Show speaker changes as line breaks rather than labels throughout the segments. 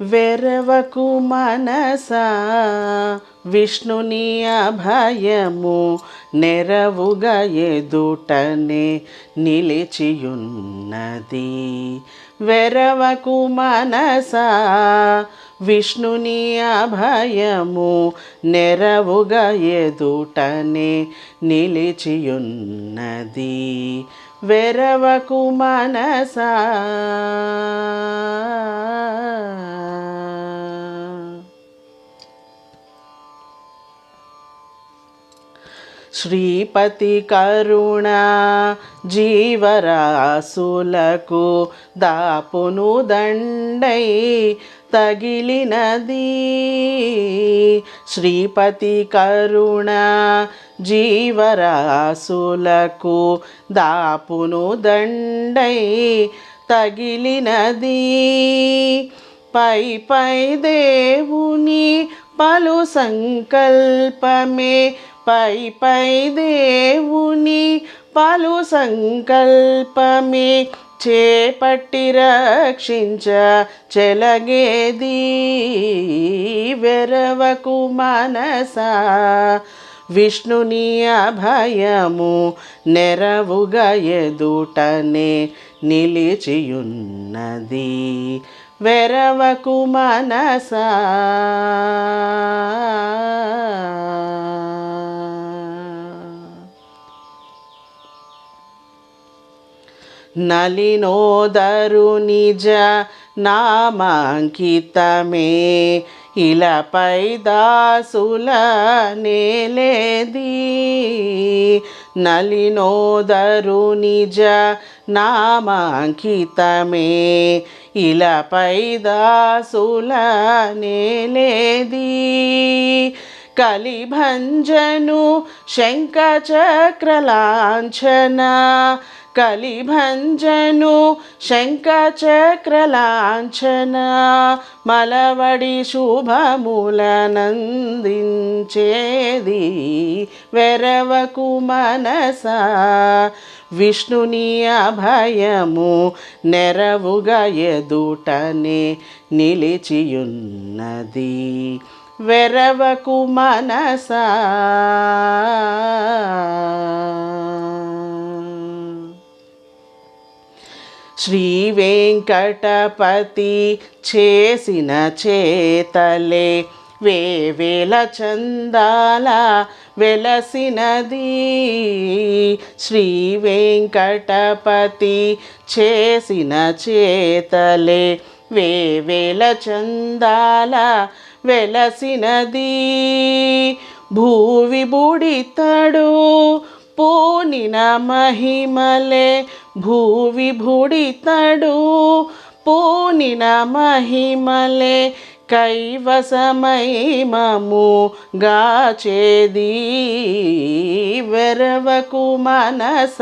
వెరవకు మనసా. విష్ణుని అభయము నెరవుగా ఎదుటనే నిలిచియున్నది. వెరవకు మనసా. విష్ణుని అభయము నెరవుగా ఎదుటనే నిలిచియున్నది. వెరవకు మనసా. శ్రీపతి కరుణ జీవరాసులకు దాపును దండై తగిలినది. శ్రీపతి కరుణ జీవరాసులకు దాపును దండై తగిలినది. పై పై దేవుని పలు సంకల్పమే పై పై దేవుని పలు సంకల్పమే చేపట్టి రక్షించ చెలగేది వెరవకు మనసా. విష్ణుని అభయము నెరవుగా ఎదుటనే నిలిచియున్నది వెరవకు మనసా. నలినోదరు నిజ నామాంకితమే. ఇలపై దాసుల నేలేది నలినోదరు నిజ నామాంకితమే. ఇలపై దాసుల నేలేది కలిభంజను శంఖచక్రలాంఛన కలిభంజను శంఖచక్రలాంఛన మలవడి శుభములనందించేది వెరవకు మనస. విష్ణుని అభయము నెరవుగా ఎదుటనే నిలిచియున్నది వెరవకు మనసా. శ్రీ వెంకటపతి చేసిన చేతలే వేవేల చందాల వెలసినది. శ్రీ వెంకటపతి చేసిన చేతలే వేవేల చందాల వెలసినది. భూవి బుడితడు పూనిన మహిమలే భూవి భుడితడు పూనిన మహిమలే కైవసమైమము గాచేది వెరవకు మనస.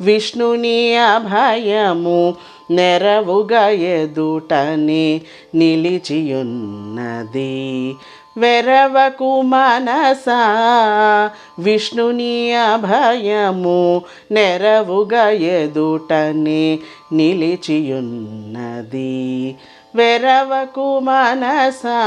విష్ణుని అభయము నెరవుగా ఎదుటనే నిలిచియున్నది. వెరవకు మనసా విష్ణుని అభయము నెరవుగా ఎదుటనే నిలిచియున్నది. వెరవకు మనసా